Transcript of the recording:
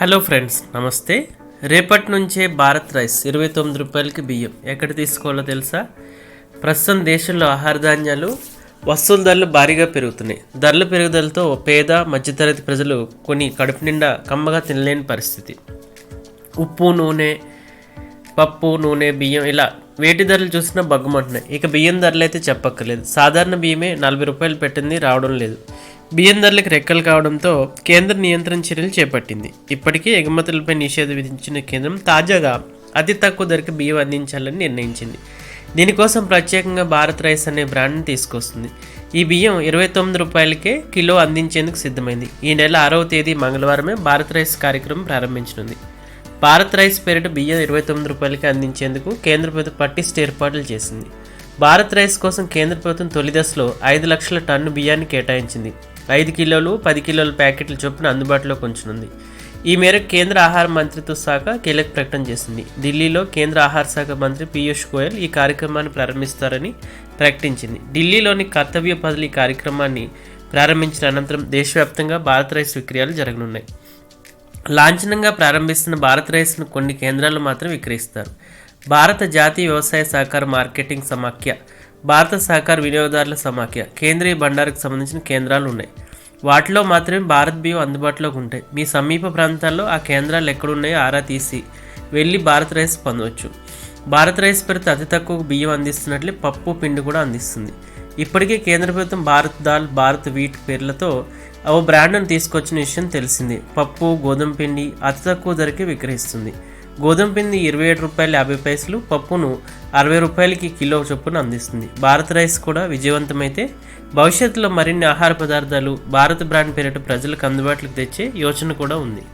Hello friends నమస్తే. రేపటి నుంచే భారత్ రైస్ ఇరవై తొమ్మిది రూపాయలకి బియ్యం. ఎక్కడ తీసుకోవాలో తెలుసా? ప్రస్తుతం దేశంలో ఆహార ధాన్యాలు వస్తువుల ధరలు భారీగా పెరుగుతున్నాయి. ధరల పెరుగుదలతో పేద మధ్యతరగతి ప్రజలు కొన్ని కడుపు నిండా కమ్మగా తినలేని పరిస్థితి. ఉప్పు నూనె పప్పు నూనె బియ్యం ఇలా వేటి ధరలు చూసినా బగ్గుమంటున్నాయి. ఇక బియ్యం ధరలు అయితే చెప్పక్కర్లేదు. సాధారణ బియ్యమే నలభై రూపాయలు పెట్టింది రావడం లేదు. బియ్యం ధరలకు రెక్కలు కావడంతో కేంద్ర నియంత్రణ చర్యలు చేపట్టింది. ఇప్పటికే ఎగుమతులపై నిషేధం విధించిన కేంద్రం తాజాగా అతి తక్కువ ధరకు బియ్యం అందించాలని నిర్ణయించింది. దీనికోసం ప్రత్యేకంగా భారత్ రైస్ అనే బ్రాండ్ని తీసుకొస్తుంది. ఈ బియ్యం ఇరవై తొమ్మిది రూపాయలకే కిలో అందించేందుకు సిద్ధమైంది. ఈ నెల ఆరవ తేదీ మంగళవారమే భారత్ రైస్ కార్యక్రమం ప్రారంభించనుంది. భారత్ రైస్ పేరిట బియ్యం ఇరవై తొమ్మిది రూపాయలకి అందించేందుకు కేంద్ర ప్రభుత్వం పటిష్ట ఏర్పాట్లు చేసింది. భారత్ రైస్ కోసం కేంద్ర ప్రభుత్వం తొలి దశలో ఐదు లక్షల టన్ను బియ్యాన్ని కేటాయించింది. ఐదు కిలోలు పది కిలోల ప్యాకెట్ల చొప్పున అందుబాటులోకి ఉంచనుంది ఈ మేరకు కేంద్ర ఆహార మంత్రిత్వ శాఖ కీలక ప్రకటన చేసింది. ఢిల్లీలో కేంద్ర ఆహార శాఖ మంత్రి పీయూష్ గోయల్ ఈ కార్యక్రమాన్ని ప్రారంభిస్తారని ప్రకటించింది. ఢిల్లీలోని కర్తవ్య పదలి కార్యక్రమాన్ని ప్రారంభించిన అనంతరం దేశవ్యాప్తంగా భారత్ రైస్ విక్రయాలు జరగనున్నాయి. లాంఛనంగా ప్రారంభిస్తున్న భారత్ రైస్ను కొన్ని కేంద్రాలు మాత్రం విక్రయిస్తారు. భారత జాతీయ వ్యవసాయ సహకార మార్కెటింగ్ సమాఖ్య భారత సహకార వినియోగదారుల సమాఖ్య కేంద్రీయ బండారకు సంబంధించిన కేంద్రాలు ఉన్నాయి. వాటిలో మాత్రమే భారత్ బియ్యం అందుబాటులోకి ఉంటాయి. మీ సమీప ప్రాంతాల్లో ఆ కేంద్రాలు ఎక్కడున్నాయో ఆరా తీసి వెళ్ళి భారత్ రైస్ పొందవచ్చు. భారత్ రైస్ పెరితే అతి తక్కువ బియ్యం అందిస్తున్నట్లే పప్పు పిండి కూడా అందిస్తుంది. ఇప్పటికే కేంద్ర ప్రభుత్వం భారత్ దాల్ భారత్ వీట్ పేర్లతో ఓ బ్రాండ్ను తీసుకొచ్చిన విషయం తెలిసింది. పప్పు గోధుమ పిండి అతి తక్కువ ధరకే విక్రయిస్తుంది. గోధుమ పిండి ఇరవై ఏడు రూపాయల యాభై పైసలు పప్పును అరవై రూపాయలకి కిలో చొప్పున అందిస్తుంది. భారత్ రైస్ కూడా విజయవంతమైతే భవిష్యత్తులో మరిన్ని ఆహార పదార్థాలు భారత్ బ్రాండ్ పేరిట ప్రజలకు అందుబాటులోకి తెచ్చే యోచన కూడా ఉంది.